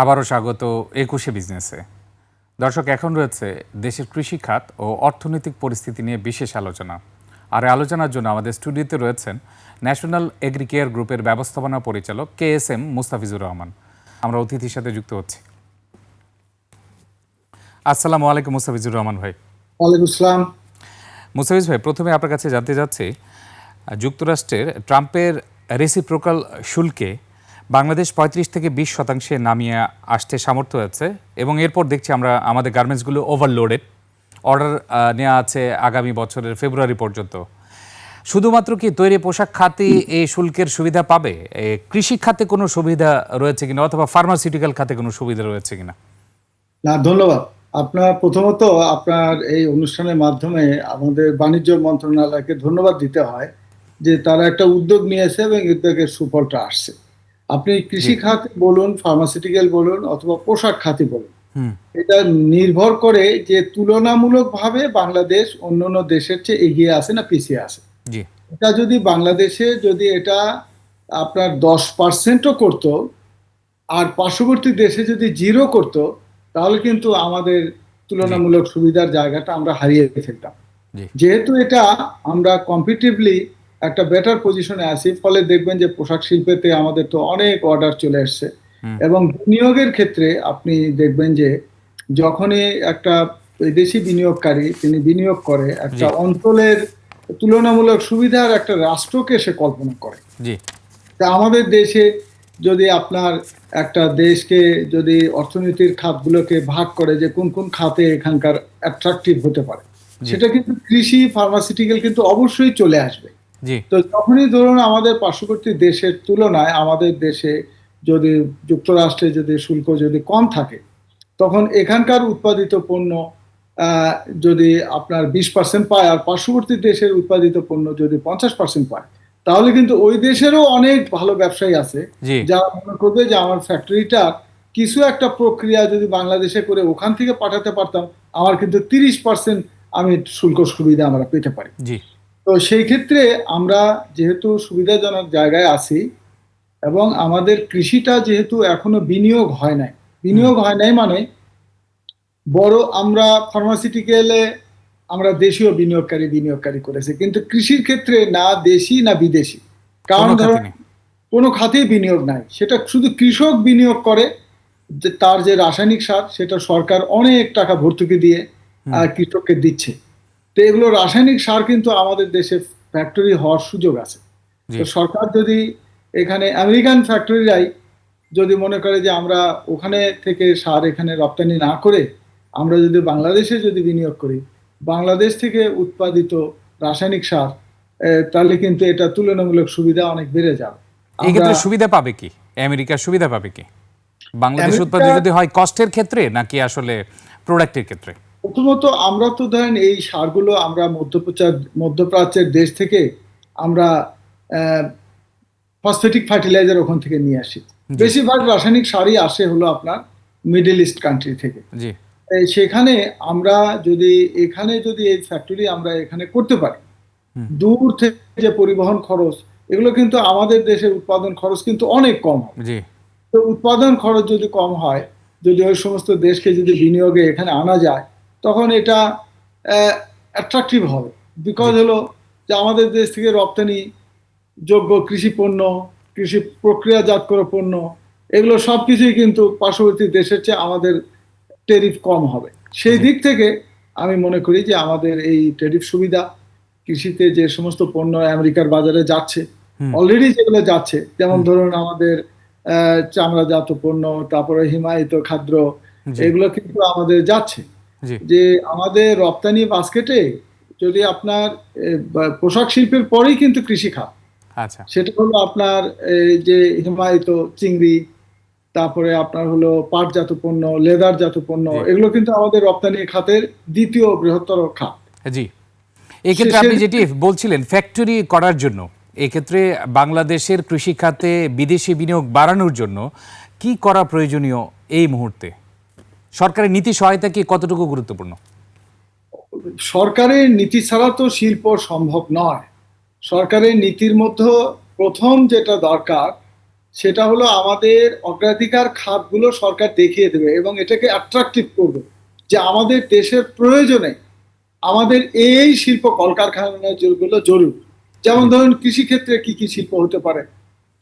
আবারও স্বাগত একুশে বিজনেসে। দর্শক এখন রয়েছে দেশের কৃষি খাত ও অর্থনৈতিক পরিস্থিতি নিয়ে বিশেষ আলোচনা। আর আলোচনার জন্য আমাদের স্টুডিওতে রয়েছেন ন্যাশনাল এগ্রিকেয়ার গ্রুপের ব্যবস্থাপনা পরিচালক K S M Mustafizur Rahman. আমরা অতিথির সাথে যুক্ত হচ্ছি। আসসালামু আলাইকুম মুস্তাফিজুর রহমান ভাই। ওয়ালাইকুম আসসালাম। মুস্তাফিজ ভাই প্রথমে আপনার কাছে জানতে যাচ্ছি যুক্তরাষ্ট্রের ট্রাম্পের রেসিপ্রোকাল শুল্কে বাংলাদেশ পঁয়ত্রিশ থেকে বিশ শতাংশে নামিয়ে আসতে সামর্থ্য হয়েছে এবং এরপর দেখছি আমরা আমাদের গার্মেন্টসগুলো ওভারলোডেড অর্ডার নেওয়া আছে আগামী বছরের ফেব্রুয়ারি পর্যন্ত। শুধুমাত্র কি তৈরি পোশাক খাতে এই শুল্কের সুবিধা পাবে? কৃষি খাতে কোনো সুবিধা রয়েছে কিনা অথবা ফার্মাসিউটিক্যাল খাতে কোনো সুবিধা রয়েছে কিনা? না, ধন্যবাদ। আপনার প্রথমত আপনার এই অনুষ্ঠানের মাধ্যমে আমাদের বাণিজ্য মন্ত্রণালয়কে ধন্যবাদ দিতে হয় যে তারা একটা উদ্যোগ নিয়েছে এবং উদ্যোগের সুফলটা আসছে। আপনি কৃষি খাতে বলুন ফার্মাসিউটিক্যাল বলুন অথবা পোশাক খাতে বলুন এটা নির্ভর করে যে তুলনামূলকভাবে বাংলাদেশ অন্যান্য দেশের চেয়ে এগিয়ে আছে না পিছিয়ে আছে। জি। এটা যদি বাংলাদেশে যদি এটা আপনার দশ পার্সেন্টও করতো আর পার্শ্ববর্তী দেশে যদি জিরো করতো তাহলে কিন্তু আমাদের তুলনামূলক সুবিধার জায়গাটা আমরা হারিয়ে ফেলতাম। যেহেতু এটা আমরা কম্পিটিভলি একটা বেটার পজিশনে আছি ফলে দেখবেন যে পোশাক শিল্পেতে আমাদের তো অনেক অর্ডার চলে এসছে এবং বিনিয়োগের ক্ষেত্রে আপনি দেখবেন যে যখনই একটা বিদেশি বিনিয়োগকারী তিনি বিনিয়োগ করে একটা অঞ্চলের তুলনামূলক সুবিধার একটা রাষ্ট্রকে সে কল্পনা করে। তা আমাদের দেশে যদি আপনার একটা দেশকে যদি অর্থনীতির খাতগুলোকে ভাগ করে যে কোন কোন খাতে এখানকার অ্যাট্রাকটিভ হতে পারে সেটা কিন্তু কৃষি ফার্মাসিউটিক্যাল কিন্তু অবশ্যই চলে আসবে। তো যখনই ধরুন আমাদের পার্শ্ববর্তী দেশের তুলনায় আমাদের দেশে যদি যুক্তরাষ্ট্রে যদি শুল্ক যদি কম থাকে তখন এখানকার উৎপাদিত পণ্য যদি আপনার বিশ পার্সেন্ট পায় আর পার্শ্ববর্তী দেশের উৎপাদিত পণ্য যদি পঞ্চাশ পার্সেন্ট পায় তাহলে কিন্তু ওই দেশেরও অনেক ভালো ব্যবসায়ী আছে যারা মনে করবে যে আমার ফ্যাক্টরিটা কিছু একটা প্রক্রিয়া যদি বাংলাদেশে করে ওখান থেকে পাঠাতে পারতাম আমার কিন্তু তিরিশ পার্সেন্ট আমি শুল্ক সুবিধা আমরা পেতে পারি। তো সেই ক্ষেত্রে আমরা যেহেতু সুবিধাজনক জায়গায় আছি এবং আমাদের কৃষিটা যেহেতু এখনও বিনিয়োগ হয় নাই। বিনিয়োগ হয় নাই মানে বড় আমরা ফার্মাসিউটিক্যালে আমরা দেশীয় বিনিয়োগকারী বিনিয়োগকারী করেছি। কিন্তু কৃষির ক্ষেত্রে না দেশি না বিদেশি। কারণ খাতে কোনো খাতেই বিনিয়োগ নাই। সেটা শুধু কৃষক বিনিয়োগ করে যে তার যে রাসায়নিক সার সেটা সরকার অনেক টাকা ভর্তুকি দিয়ে কৃষককে দিচ্ছে। তো এগুলো রাসায়নিক সার কিন্তু আমাদের দেশে ফ্যাক্টরি হওয়ার সুযোগ আছে। তো সরকার যদি এখানে আমেরিকান ফ্যাক্টরিরাই যদি মনে করে যে আমরা ওখানে থেকে সার এখানে রপ্তানি না করে আমরা যদি বাংলাদেশে যদি বিনিয়োগ করি বাংলাদেশ থেকে উৎপাদিত রাসায়নিক সার তাহলে কিন্তু এটা তুলনামূলক সুবিধা অনেক বেড়ে যাবে। এই ক্ষেত্রে আমরা- সুবিধা পাবে কি? আমেরিকা সুবিধা পাবে কি? বাংলাদেশ উৎপাদন যদি হয় কষ্টের ক্ষেত্রে নাকি আসলে প্রোডাক্টের ক্ষেত্রে? প্রথমত আমরা তো ধরেন এই সারগুলো আমরা মধ্যপ্রাচ্য মধ্যপ্রাচ্যের দেশ থেকে আমরা ফসফেটিক ফার্টিলাইজার ওখান থেকে নিয়ে আসি। বেশিরভাগ রাসায়নিক সারই আসে হলো আপনার মিডিল ইস্ট কান্ট্রি থেকে। সেখানে আমরা যদি এখানে যদি এই ফ্যাক্টরি আমরা এখানে করতে পারি দূর থেকে যে পরিবহন খরচ এগুলো কিন্তু আমাদের দেশের উৎপাদন খরচ কিন্তু অনেক কম তো উৎপাদন খরচ যদি কম হয় যদি ওই সমস্ত দেশকে যদি বিনিয়োগে এখানে আনা যায় তখন এটা অ্যাট্রাকটিভ হবে। বিকজ হলো যে আমাদের দেশ থেকে রপ্তানি যোগ্য কৃষি পণ্য কৃষি প্রক্রিয়াজাত করা পণ্য এগুলো সব কিছুই কিন্তু পার্শ্ববর্তী দেশের চেয়ে আমাদের টেরিফ কম হবে। সেই দিক থেকে আমি মনে করি যে আমাদের এই টেরিফ সুবিধা কৃষিতে যে সমস্ত পণ্য আমেরিকার বাজারে যাচ্ছে অলরেডি যেগুলো যাচ্ছে যেমন ধরুন আমাদের চামড়াজাত পণ্য তারপরে হিমায়িত খাদ্য এগুলো কিন্তু আমাদের যাচ্ছে। যে আমাদের রপ্তানি বাস্কেটে যদি আপনার পোশাক শিল্পের পরেই কিন্তু কৃষি খাত। আচ্ছা। সেটা হলো আপনার যে হিমায়িত চিংড়ি তারপরে আপনার হলো পাটজাত পণ্য লেদারজাত পণ্য এগুলো কিন্তু আমাদের রপ্তানি খাতের দ্বিতীয় বৃহত্তর খাত। জি। এক্ষেত্রে আপনি যেটি বলছিলেন ফ্যাক্টরি করার জন্য এক্ষেত্রে বাংলাদেশের কৃষি খাতে বিদেশি বিনিয়োগ বাড়ানোর জন্য কি করা প্রয়োজনীয় এই মুহূর্তে? সরকারের নীতি সহায়তা কি কতটুকু গুরুত্বপূর্ণ? সরকারের নীতি ছাড়া তো শিল্প সম্ভব নয়। সরকারের নীতির মধ্যে প্রথম যেটা দরকার, সেটা হলো আমাদের অগ্রাধিকার খাতগুলো সরকার দেখিয়ে দেবে এবং এটাকে অ্যাট্রাকটিভ করবে যে আমাদের দেশের প্রয়োজনে আমাদের এই শিল্প কলকারখানাগুলো জরুরি। যেমন ধরুন কৃষিক্ষেত্রে কি কি শিল্প হতে পারে?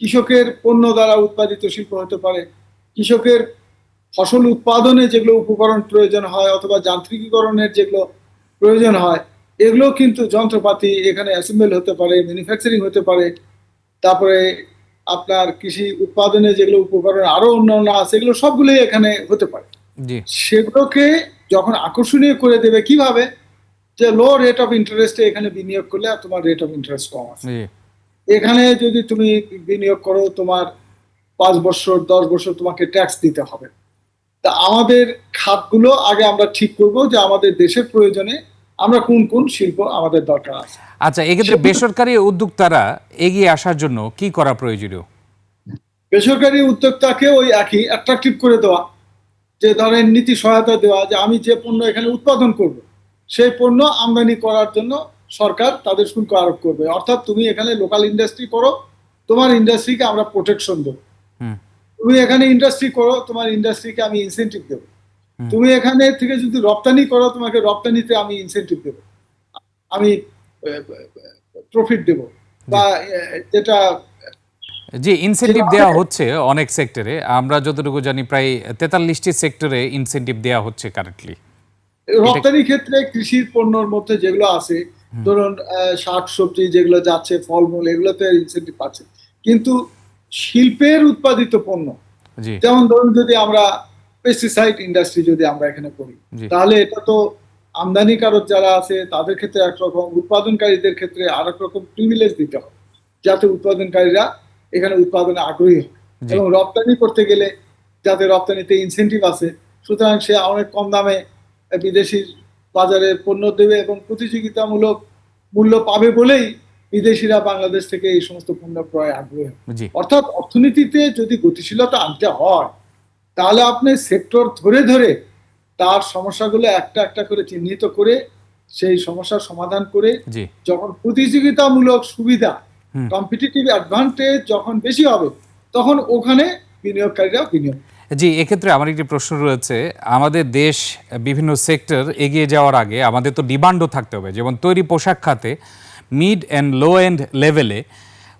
কৃষকের পণ্য দ্বারা উৎপাদিত শিল্প হতে পারে। কৃষকের ফসল উৎপাদনে যেগুলো উপকরণ প্রয়োজন হয় অথবা যান্ত্রিকীকরণের যেগুলো প্রয়োজন হয় এগুলো কিন্তু যন্ত্রপাতি এখানে অ্যাসেম্বল হতে পারে ম্যানুফ্যাকচারিং হতে পারে। তারপরে আপনার কৃষি উৎপাদনে যেগুলো উপকরণ আরও অন্যান্য আছে এগুলো সবগুলোই এখানে হতে পারে। সেগুলোকে যখন আকর্ষণীয় করে দেবে কীভাবে? যে লো রেট অফ ইন্টারেস্টে এখানে বিনিয়োগ করলে তোমার রেট অফ ইন্টারেস্ট কম আছে। এখানে যদি তুমি বিনিয়োগ করো তোমার পাঁচ বছর দশ বছর তোমাকে ট্যাক্স দিতে হবে। তা আমাদের খাতগুলো আগে আমরা ঠিক করব যে আমাদের দেশের প্রয়োজনে আমরা কোন কোন শিল্প আমাদের দরকার আছে। আচ্ছা এক্ষেত্রে বেসরকারি উদ্যোক্তারা এগিয়ে আসার জন্য কি করা প্রয়োজনীয়? বেসরকারি উদ্যোক্তাকে ওই একই অ্যাট্রাকটিভ করে দেওয়া। যে ধরেন নীতি সহায়তা দেওয়া যে আমি যে পণ্য এখানে উৎপাদন করব সেই পণ্য আমদানি করার জন্য সরকার তাদের শুল্ক আরোপ করবে। অর্থাৎ তুমি এখানে লোকাল ইন্ডাস্ট্রি করো তোমার ইন্ডাস্ট্রিকে আমরা প্রোটেকশন দেবো। তুমি এখানে ইন্ডাস্ট্রি করো তোমার ইন্ডাস্ট্রিকে আমি ইনসেন্টিভ দেবো। তুমি এখানে থেকে যদি রপ্তানি করো তোমাকে রপ্তানিতে আমি ইনসেন্টিভ দেবো। আমি প্রফিট দেবো। বা যেটা জি ইনসেন্টিভ দেওয়া হচ্ছে অনেক সেক্টরে আমরা যতটুকু জানি প্রায় তেতাল্লিশটি সেক্টরে ইনসেন্টিভ দেওয়া হচ্ছে কারেন্টলি রপ্তানি ক্ষেত্রে কৃষির পণ্যর মধ্যে যেগুলো আছে ধরুন শাক সবজি যেগুলো যাচ্ছে ফলমূল এগুলোতে ইনসেন্টিভ পাচ্ছে। কিন্তু শিল্পের উৎপাদিত পণ্য। যেমন ধরুন যদি আমরা পেস্টিসাইড ইন্ডাস্ট্রি যদি আমরা এখানে করি তাহলে এটা তো আমদানিকারক যারা আছে তাদের ক্ষেত্রে একরকম উৎপাদনকারীদের ক্ষেত্রে আর এক রকম প্রিভিলেজ দিতে হবে যাতে উৎপাদনকারীরা এখানে উৎপাদনে আগ্রহী হয়। এবং রপ্তানি করতে গেলে যাতে রপ্তানিতে ইনসেন্টিভ আছে সুতরাং সে অনেক কম দামে বিদেশি বাজারে পণ্য দেবে এবং প্রতিযোগিতামূলক মূল্য পাবে বলেই বিদেশিরা বাংলাদেশ থেকে এই সমস্ত পণ্য ক্রয় আগ্রহী। অর্থাৎ অর্থনীতিতে যদি গতিশীলতা আনতে হয় তাহলে আপনি সেক্টর ধরে ধরে তার সমস্যাগুলো একটা একটা করে চিহ্নিত করে সেই সমস্যার সমাধান করে যখন প্রতিযোগিতামূলক সুবিধা। কম্পিটিটিভ অ্যাডভান্টেজ যখন বেশি হবে তখন ওখানে বিনিয়োগকারীরা বিনিয়োগ জি এক্ষেত্রে আমার একটি প্রশ্ন রয়েছে। আমাদের দেশ বিভিন্ন সেক্টর এগিয়ে যাওয়ার আগে আমাদের তো ডিমান্ডও থাকতে হবে। যেমন তৈরি পোশাক খাতে মিড অ্যান্ড লো এন্ড লেভেলে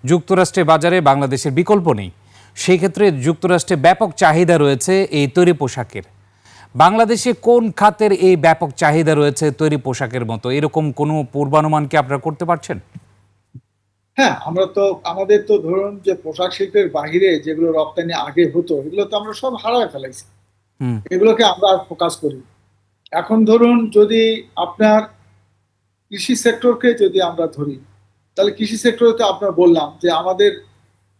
যুক্তরাষ্ট্রের বাজারে বাংলাদেশের বিকল্প নেই। সেই ক্ষেত্রে যুক্তরাষ্ট্রে ব্যাপক চাহিদা রয়েছে এই তৈরি পোশাকের। বাংলাদেশে কোন খাতের এই ব্যাপক চাহিদা রয়েছে তৈরি পোশাকের মতো? এরকম কোনো পূর্বানুমান কি আপনারা করতে পারছেন? হ্যাঁ আমরা তো আমাদের তো ধরুন যে পোশাক শিল্পের বাহিরে যেগুলো রপ্তানি আগে হতো এগুলো তো আমরা সব হারায় ফেলাইছি। এগুলোকে আমরা আর ফোকাস করি এখন ধরুন যদি আপনার কৃষি সেক্টরকে যদি আমরা ধরি তাহলে কৃষি সেক্টরে তো আপনার বললাম যে আমাদের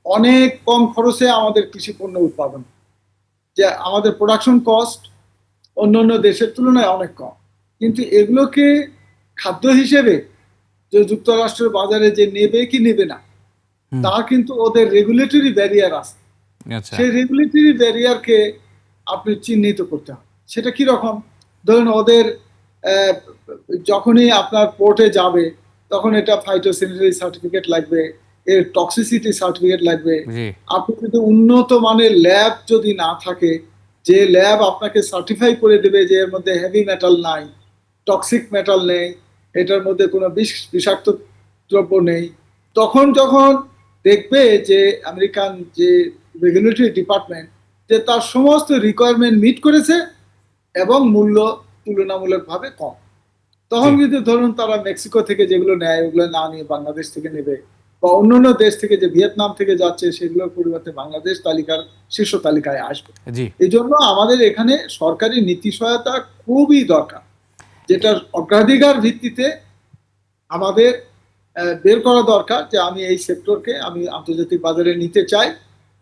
অনেক কম খরচে আমাদের কৃষি পণ্য উৎপাদন। যে আমাদের প্রোডাকশন কস্ট অন্যান্য দেশের তুলনায় অনেক কম। কিন্তু এগুলোকে খাদ্য হিসেবে যে যুক্তরাষ্ট্রের বাজারে যে নেবে কি নেবে না তা কিন্তু ওদের রেগুলেটরি ব্যারিয়ার আছে। আচ্ছা। সেই রেগুলেটরি ব্যারিয়ারকে আপনি চিহ্নিত করতে হবে। সেটা কি রকম ধরুন ওদের যখনই আপনার পোর্টে যাবে তখন এটা ফাইটোসেনিটারি সার্টিফিকেট লাগবে এর টক্সিসিটি সার্টিফিকেট লাগবে। আপনি যদি উন্নত মানের ল্যাব যদি না থাকে যে ল্যাব আপনাকে সার্টিফাই করে দেবে যে এর মধ্যে হেভি মেটাল নাই টক্সিক মেটাল নেই এটার মধ্যে কোনো বিষ বিষাক্ত দ্রব্য নেই তখন যখন দেখবে যে আমেরিকান যে রেগুলেটরি ডিপার্টমেন্ট যে তার সমস্ত রিকোয়ারমেন্ট মিট করেছে এবং মূল্য তুলনামূলকভাবে কম। তখন। কিন্তু ধরুন তারা মেক্সিকো থেকে যেগুলো নেয় ওগুলো না নিয়ে বাংলাদেশ থেকে নেবে বা অন্যান্য দেশ থেকে যে ভিয়েতনাম থেকে যাচ্ছে সেগুলোর পরিবর্তে বাংলাদেশ তালিকার শীর্ষ তালিকায় আসবে। এই জন্য আমাদের এখানে সরকারি নীতি সহায়তা খুবই দরকার যেটা অগ্রাধিকার ভিত্তিতে আমাদের বের করা দরকার যে আমি এই সেক্টরকে আমি আন্তর্জাতিক বাজারে নিতে চাই।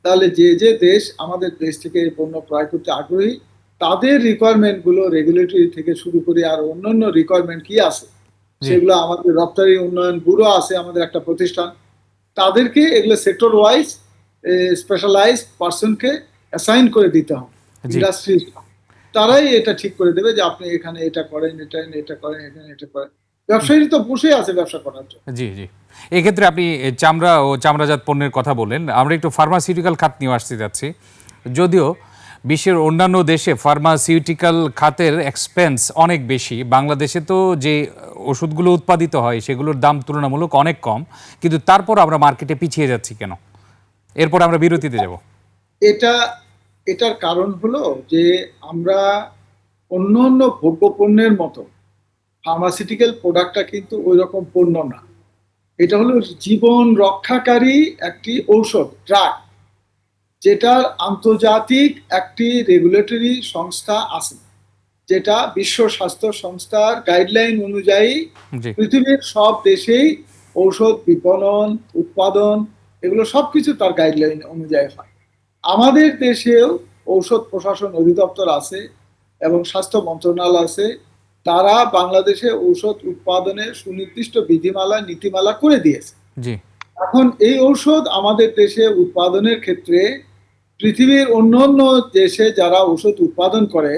তাহলে যে যে দেশ আমাদের দেশ থেকে এই পণ্য ক্রয় করতে আগ্রহী তাদের রিকোয়ারমেন্টগুলো রেগুলেটরি থেকে শুরু করে আর অন্যান্য রিকোয়ারমেন্ট কি আছে। সেগুলো আমাদের রপ্তানি উন্নয়ন ব্যুরো আছে আমাদের একটা প্রতিষ্ঠান। তাদেরকে এগুলো সেক্টর ওয়াইজ স্পেশালাইজ পার্সনকে অ্যাসাইন করে দিতে হবে ইন্ডাস্ট্রি তারাই এটা ঠিক করে দেবে যে আপনি এখানে এটা করেন এটা এটা করেন এখানে এটা করেন। ব্যবসায়ী তো বসে আছে ব্যবসা করার জন্য। জি জি। এক্ষেত্রে আপনি চামড়া ও চামড়াজাত পণ্যের কথা বললেন। আমরা একটু ফার্মাসিউটিক্যাল খাত নিয়ে আসতে যাচ্ছি। যদিও বিশ্বের অন্যান্য দেশে ফার্মাসিউটিক্যাল খাতের এক্সপেন্স অনেক বেশি। বাংলাদেশে তো যে ওষুধগুলো উৎপাদিত হয়, সেগুলোর দাম তুলনামূলক অনেক কম। কিন্তু তারপর আমরা মার্কেটে পিছিয়ে যাচ্ছি কেন? এরপর আমরা বিরতিতে যাব। এটা, এটার কারণ হলো যে আমরা অন্য অন্য ভোগ্য পণ্যের মতো ফার্মাসিউটিক্যাল প্রোডাক্টটা কিন্তু ওই রকম পণ্য না। এটা হলো জীবন রক্ষাকারী একটি ঔষধ ড্রাগ যেটার আন্তর্জাতিক একটি রেগুলেটরি সংস্থা আছে যেটা বিশ্ব স্বাস্থ্য সংস্থার গাইডলাইন অনুযায়ী পৃথিবীর সব দেশেই ঔষধ বিপণন উৎপাদন এগুলো সবকিছু তার গাইডলাইন অনুযায়ী হয়। আমাদের দেশেও ঔষধ প্রশাসন অধিদপ্তর আছে এবং স্বাস্থ্য মন্ত্রণালয় আছে তারা বাংলাদেশে ঔষধ উৎপাদনের সুনির্দিষ্ট বিধিমালা নীতিমালা করে দিয়েছে। এখন এই ঔষধ আমাদের দেশে উৎপাদনের ক্ষেত্রে পৃথিবীর অন্য অন্য দেশে যারা ঔষধ উৎপাদন করে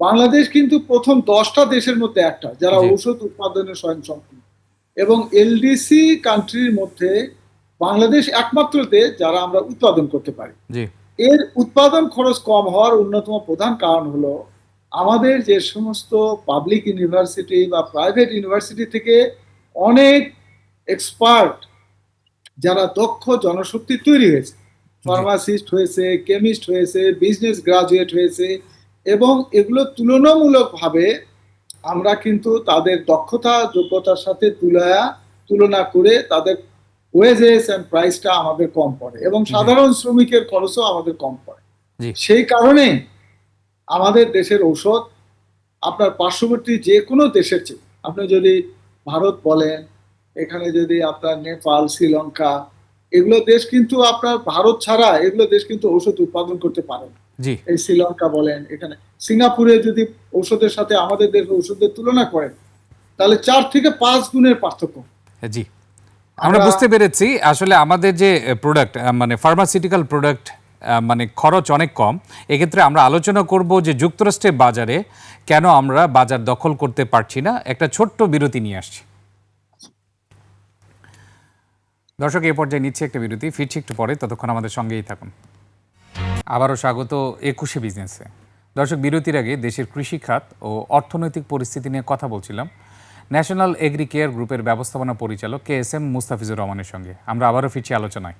বাংলাদেশ কিন্তু প্রথম দশটা দেশের মধ্যে একটা যারা জি। ঔষধ উৎপাদনে স্বয়ংসম্পূর্ণ। এবং এলডিসি কান্ট্রির মধ্যে বাংলাদেশ একমাত্র দেশ যারা আমরা উৎপাদন করতে পারি। এর উৎপাদন খরচ কম হওয়ার অন্যতম প্রধান কারণ হলো আমাদের যে সমস্ত পাবলিক ইউনিভার্সিটি বা প্রাইভেট ইউনিভার্সিটি থেকে অনেক এক্সপার্ট যারা দক্ষ জনশক্তি তৈরি হয়েছে। ফার্মাসিস্ট হয়েছে কেমিস্ট হয়েছে বিজনেস গ্রাজুয়েট হয়েছে এবং এগুলো তুলনামূলকভাবে আমরা কিন্তু তাদের দক্ষতা যোগ্যতার সাথে তুলনা তুলনা করে তাদের ওয়েজেস অ্যান্ড প্রাইসটা আমাদের কম পড়ে এবং সাধারণ শ্রমিকের খরচও আমাদের কম পড়ে। সেই কারণে আমাদের দেশের ঔষধ আপনার পার্শ্ববর্তী যে কোনো দেশের চেয়ে আপনি যদি ভারত বলেন এখানে যদি আপনার নেপাল শ্রীলঙ্কা এগুলো দেশ কিন্তু আপনার ভারত ছাড়া এগুলো দেশ কিন্তু ঔষধ উৎপাদন করতে পারে। না জি। এই শ্রীলঙ্কা বলেন এখানে সিঙ্গাপুরে যদি ঔষধের সাথে আমাদের দেশ ঔষধের তুলনা করেন তাহলে চার থেকে পাঁচ গুণের পার্থক্য। জি। আমরা আমরা- বুঝতে পেরেছি আসলে আমাদের যে প্রোডাক্ট মানে ফার্মাসিউটিক্যাল প্রোডাক্ট মানে খরচ অনেক কম এক্ষেত্রে আমরা আলোচনা করব যে যুক্তরাষ্ট্রের বাজারে কেন আমরা বাজার দখল করতে পারছি না। একটা ছোট্ট বিরতি নিয়ে আসছি। দর্শক এই পর্যায়ে নিচ্ছে একটা বিরতি। ফিরছি একটু পরে, ততক্ষণ আমাদের সঙ্গেই থাকুন। আবারও স্বাগত একুশে বিজনেসে। দর্শক, বিরতির আগে দেশের কৃষি খাত ও অর্থনৈতিক পরিস্থিতি নিয়ে কথা বলছিলাম ন্যাশনাল এগ্রি কেয়ার গ্রুপের ব্যবস্থাপনা পরিচালক কে এস এম মুস্তাফিজুর রহমানের সঙ্গে। আমরা আবারও ফিরছি আলোচনায়।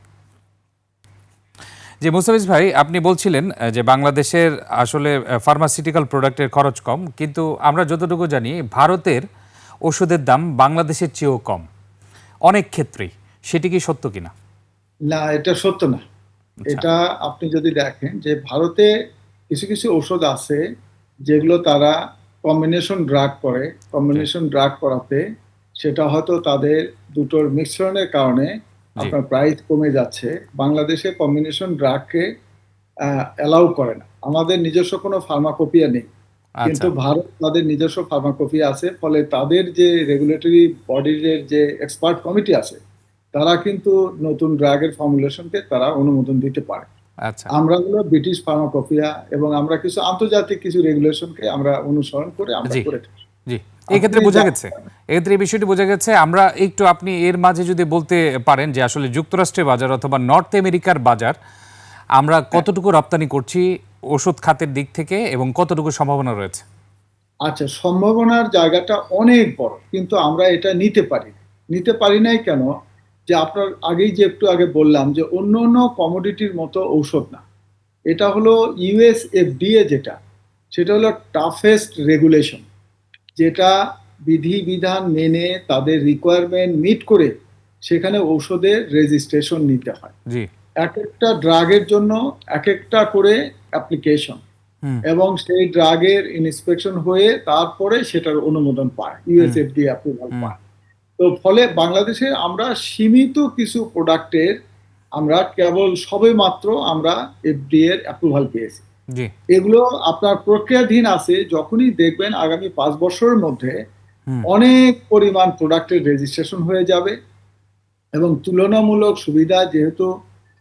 যে মুস্তাফিজ ভাই, আপনি বলছিলেন যে বাংলাদেশের আসলে ফার্মাসিউটিক্যাল প্রোডাক্টের খরচ কম, কিন্তু আমরা যতটুকু জানি, ভারতের ওষুধের দাম বাংলাদেশের চেয়েও কম। অনেক ক্ষেত্রেই। সেটি কি সত্য কিনা? না এটা সত্য না। এটা আপনি যদি দেখেন যে ভারতে কিছু কিছু ঔষধ আছে যেগুলো তারা কম্বিনেশন ড্রাগ করে। কম্বিনেশন ড্রাগ করাতে সেটা হয়তো তাদের দুটোর মিশ্রণের কারণে আপনার প্রাইস কমে যাচ্ছে। বাংলাদেশে কম্বিনেশন ড্রাগকে অ্যালাউ করে না। আমাদের নিজস্ব কোনো ফার্মাকোপিয়া নেই। কিন্তু আচ্ছা ভারত তাদের নিজস্ব ফার্মাকপি আছে। ফলে তাদের যে রেগুলেটরি বডির যে এক্সপার্ট কমিটি আছে তারা কিন্তু নতুন ড্রাগের ফর্মুলেশনকে তারা অনুমোদন দিতে পারে। আচ্ছা। আমরা হলো ব্রিটিশ ফার্মাকপিয়া এবং আমরা কিছু আন্তর্জাতিক কিছু রেগুলেশনকে আমরা অনুসরণ করে আমরা করে থাকি। জি। এই ক্ষেত্রে বোঝা গেছে। এক্ষেত্রে এই বিষয়টি বোঝা গেছে। আমরা একটু আপনি এর মাঝে যদি বলতে পারেন যে আসলে যুক্তরাষ্ট্রের বাজার অথবা নর্থ আমেরিকার বাজার আমরা কতটুকু রপ্তানি করছি ওষুধ খাতের দিক থেকে এবং কতটুকু সম্ভাবনা রয়েছে? আচ্ছা সম্ভাবনার জায়গাটা অনেক বড় কিন্তু আমরা এটা নিতে পারি। নিতে পারি নাই কেন? যে আপনার আগেই যে একটু আগে বললাম যে অন্য অন্য কমোডিটির মতো ঔষধ না। এটা হলো ইউএস এফডিএ যেটা সেটা হলো টাফেস্ট রেগুলেশন যেটা বিধিবিধান মেনে তাদের রিকোয়ারমেন্ট মিট করে সেখানে ঔষধের রেজিস্ট্রেশন নিতে হয়। এক একটা ড্রাগের জন্য এক একটা করে অ্যাপ্লিকেশন এবং সেই ড্রাগের ইন্সপেকশন হয়ে তারপরে সেটার অনুমোদন পায় ইউএসএফডি অ্যাপ্রুভাল। পায়। তো ফলে বাংলাদেশে আমরা সীমিত কিছু প্রোডাক্টের আমরা কেবল সবে মাত্র আমরা এফডি এর অ্যাপ্রুভাল পেয়েছি। এগুলো আপনার প্রক্রিয়াধীন আছে যখনই দেখবেন আগামী পাঁচ বছরের মধ্যে অনেক পরিমাণ প্রোডাক্টের রেজিস্ট্রেশন হয়ে যাবে এবং তুলনামূলক সুবিধা যেহেতু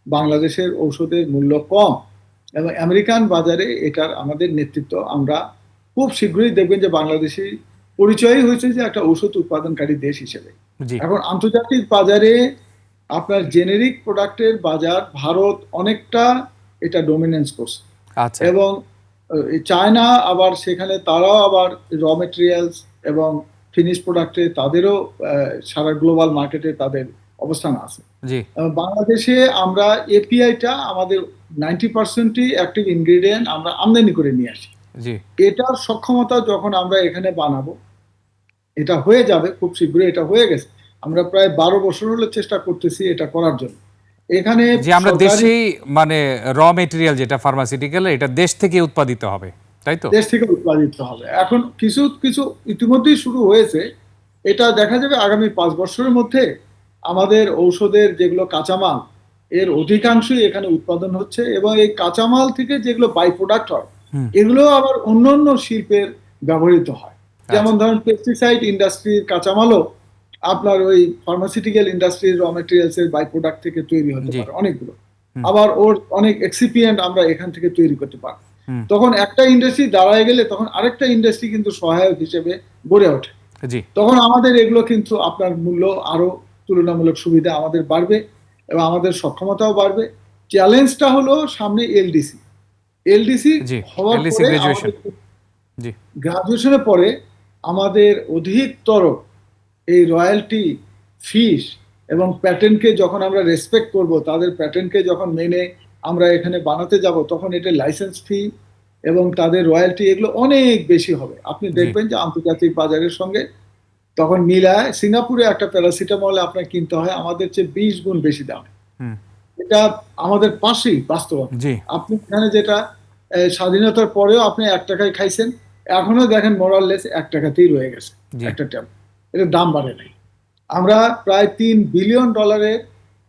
বাংলাদেশের ঔষধের মূল্য কম এবং আমেরিকান বাজারে এটার আমাদের নেতৃত্ব আমরা খুব শীঘ্রই দেখবেন যে বাংলাদেশি পরিচয়ই হয়েছে যে একটা ঔষধ উৎপাদনকারী দেশ হিসেবে। এখন আন্তর্জাতিক বাজারে আপনার জেনেরিক প্রোডাক্টের বাজার ভারত অনেকটা এটা ডোমিনেন্স করছে। আচ্ছা। এবং চায়না আবার সেখানে তারাও আবার র মেটেরিয়ালস এবং ফিনিশ প্রোডাক্টে তাদেরও সারা গ্লোবাল মার্কেটে তাদের অবস্থান আছে। বাংলাদেশে আমরা এপিআইটা আমাদের নাইনটি পার্সেন্টই অ্যাক্টিভ ইনগ্রিডিয়েন্ট আমরা আমদানি করে নিয়ে আসি। এটার সক্ষমতা যখন আমরা এখানে বানাবো এটা হয়ে যাবে খুব শীঘ্রই এটা হয়ে গেছে। আমরা প্রায় বারো বছর হলো চেষ্টা করতেছি এটা করার জন্য। এখানে যে আমরা দেশেই মানে র মেটেরিয়াল যেটা ফার্মাসিউটিক্যাল এটা দেশ থেকে উৎপাদিত হবে তাই তো? দেশ থেকে উৎপাদিত হবে। এখন কিছু কিছু ইতিমধ্যেই শুরু হয়েছে। এটা দেখা যাবে আগামী পাঁচ বছরের মধ্যে আমাদের ঔষধের যেগুলো কাঁচামাল এর অধিকাংশই এখানে উৎপাদন হচ্ছে এবং এই কাঁচামাল থেকে যেগুলো বাই প্রোডাক্ট হয় এগুলো আবার অন্য অন্য শিল্পের ব্যবহৃত হয়। যেমন ধরুন পেস্টিসাইড ইন্ডাস্ট্রির কাঁচামালও আপনার ওই ফার্মাসিউটিক্যাল ইন্ডাস্ট্রির র মেটেরিয়ালস এর বাই প্রোডাক্ট থেকে তৈরি হতে পারে অনেকগুলো। আবার ওর অনেক এক্সিপিয়েন্ট আমরা এখান থেকে তৈরি করতে পারি। তখন একটা ইন্ডাস্ট্রি দাঁড়ায় গেলে তখন আরেকটা ইন্ডাস্ট্রি কিন্তু সহায়ক হিসেবে গড়ে ওঠে। জি। তখন আমাদের এগুলো কিন্তু আপনার মূল্য আরও তুলনামূলক সুবিধা আমাদের বাড়বে এবং আমাদের সক্ষমতাও বাড়বে। চ্যালেঞ্জটা হলো সামনে এলডিসি। এলডিসি হওয়ার পরে গ্রাজুয়েশনের পরে আমাদের অধিকতর এই রয়্যালটি ফিস এবং প্যাটেন্টকে যখন আমরা রেসপেক্ট করব তাদের প্যাটেন্টকে যখন মেনে আমরা এখানে বানাতে যাব তখন এটা লাইসেন্স ফি এবং তাদের রয়্যালটি এগুলো অনেক বেশি হবে। আপনি দেখবেন যে আন্তর্জাতিক বাজারের সঙ্গে তখন মিলায় সিঙ্গাপুরে একটা প্যারাসিটামল আপনার কিনতে হয় আমাদের চেয়ে বিশ গুণ বেশি দাম। এটা আমাদের পাশেই বাস্তবতা জি। আপনি এখানে যেটা স্বাধীনতার পরেও আপনি এক টাকায় খাইছেন এখনও দেখেন মোরাললেস এক টাকাতেই রয়ে গেছে একটা ট্যাব এটার দাম বাড়ে নাই। আমরা প্রায় তিন বিলিয়ন ডলারের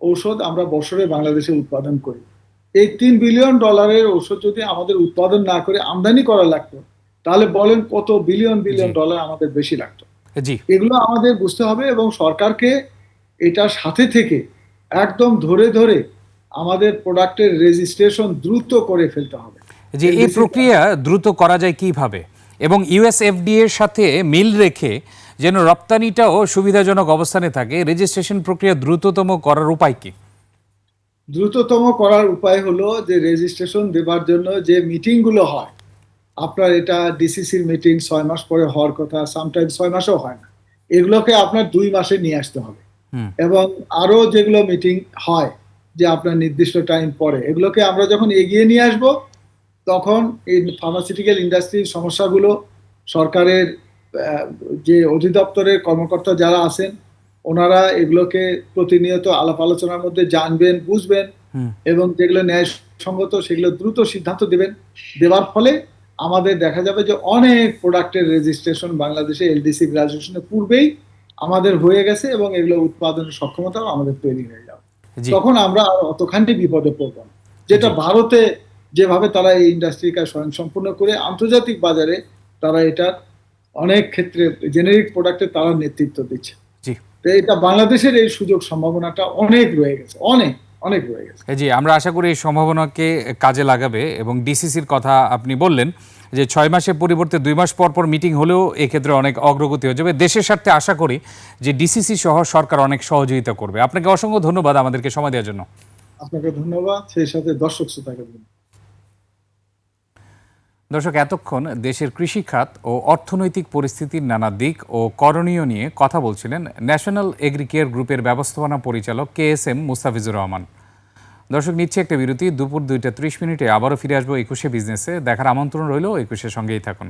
ঔষধ আমরা বছরে বাংলাদেশে উৎপাদন করি। এই তিন বিলিয়ন ডলারের ঔষধ যদি আমাদের উৎপাদন না করে আমদানি করা লাগতো তাহলে বলেন কত বিলিয়ন বিলিয়ন ডলার আমাদের বেশি লাগতো। এগুলো আমাদের বুঝতে হবে এবং সরকারকে এটার সাথে থেকে একদম ধরে ধরে আমাদের প্রোডাক্টের রেজিস্ট্রেশন দ্রুত করে ফেলতে হবে। যে এই প্রক্রিয়া দ্রুত করা যায় কীভাবে? এবং ইউএসএফডিএ এর সাথে মিল রেখে যেন রপ্তানিটাও সুবিধাজনক অবস্থানে থাকে রেজিস্ট্রেশন প্রক্রিয়া দ্রুততম করার উপায় কি? দ্রুততম করার উপায় হলো যে রেজিস্ট্রেশন দেবার জন্য যে মিটিংগুলো হয় আপনার এটা ডিসিসির মিটিং ছয় মাস পরে হওয়ার কথা সামটাইম ছয় মাসও হয় না। এগুলোকে আপনার দুই মাসে নিয়ে আসতে হবে। এবং আরও যেগুলো মিটিং হয় যে আপনার নির্দিষ্ট টাইম পরে এগুলোকে আমরা যখন এগিয়ে নিয়ে আসব তখন এই ফার্মাসিউটিক্যাল ইন্ডাস্ট্রির সমস্যাগুলো সরকারের যে অধিদপ্তরের কর্মকর্তা যারা আছেন ওনারা এগুলোকে প্রতিনিয়ত আলাপ আলোচনার মধ্যে জানবেন বুঝবেন এবং যেগুলো ন্যায়সঙ্গত সেগুলো দ্রুত সিদ্ধান্ত দেবেন। দেওয়ার ফলে আমাদের দেখা যাবে যে অনেক প্রোডাক্টের রেজিস্ট্রেশন বাংলাদেশে এলডিসি গ্রাজুয়েশনের পূর্বেই আমাদের হয়ে গেছে এবং এগুলো উৎপাদনের সক্ষমতাও আমাদের তৈরি হয়ে যাবে। তখন আমরা অতখানটি বিপদে পড়ব যেটা ভারতে যেভাবে তারা এই ইন্ডাস্ট্রিকে স্বয়ং সম্পূর্ণ করে আন্তর্জাতিক বাজারে তারা এটা অনেক ক্ষেত্রে জেনেরিক প্রোডাক্টে তারা নেতৃত্ব দিচ্ছে। জি। তো এটা বাংলাদেশের এই সুযোগ সম্ভাবনাটা অনেক রয়ে গেছে অনেক অনেক রয়ে গেছে। জি আমরা আশা করি এই সম্ভাবনাকে কাজে লাগাবে এবং ডিসিসির কথা আপনি বললেন যে ছয় মাসের পরিবর্তে দুই মাস পর পর মিটিং হলেও এক্ষেত্রে অনেক অগ্রগতি হয়ে যাবে। দেশের স্বার্থে আশা করি যে ডিসিসি সহ সরকার অনেক সহযোগিতা করবে। আপনাকে অসংখ্য ধন্যবাদ আমাদেরকে সময় দেওয়ার জন্য। আপনাকে ধন্যবাদ। সেই সাথে দর্শক শ্রোতাকে ধন্যবাদ। দর্শক, এতক্ষণ দেশের কৃষিখাত ও অর্থনৈতিক পরিস্থিতির নানা দিক ও করণীয় নিয়ে কথা বলছিলেন ন্যাশনাল এগ্রিকেয়ার গ্রুপের ব্যবস্থাপনা পরিচালক K S M Mustafizur Rahman. দর্শক, নিচ্ছে একটা বিরতি। দুপুর দুইটা ত্রিশ মিনিটে আবারও ফিরে আসব একুশে বিজনেসে। দেখার আমন্ত্রণ রইল একুশের সঙ্গেই থাকুন।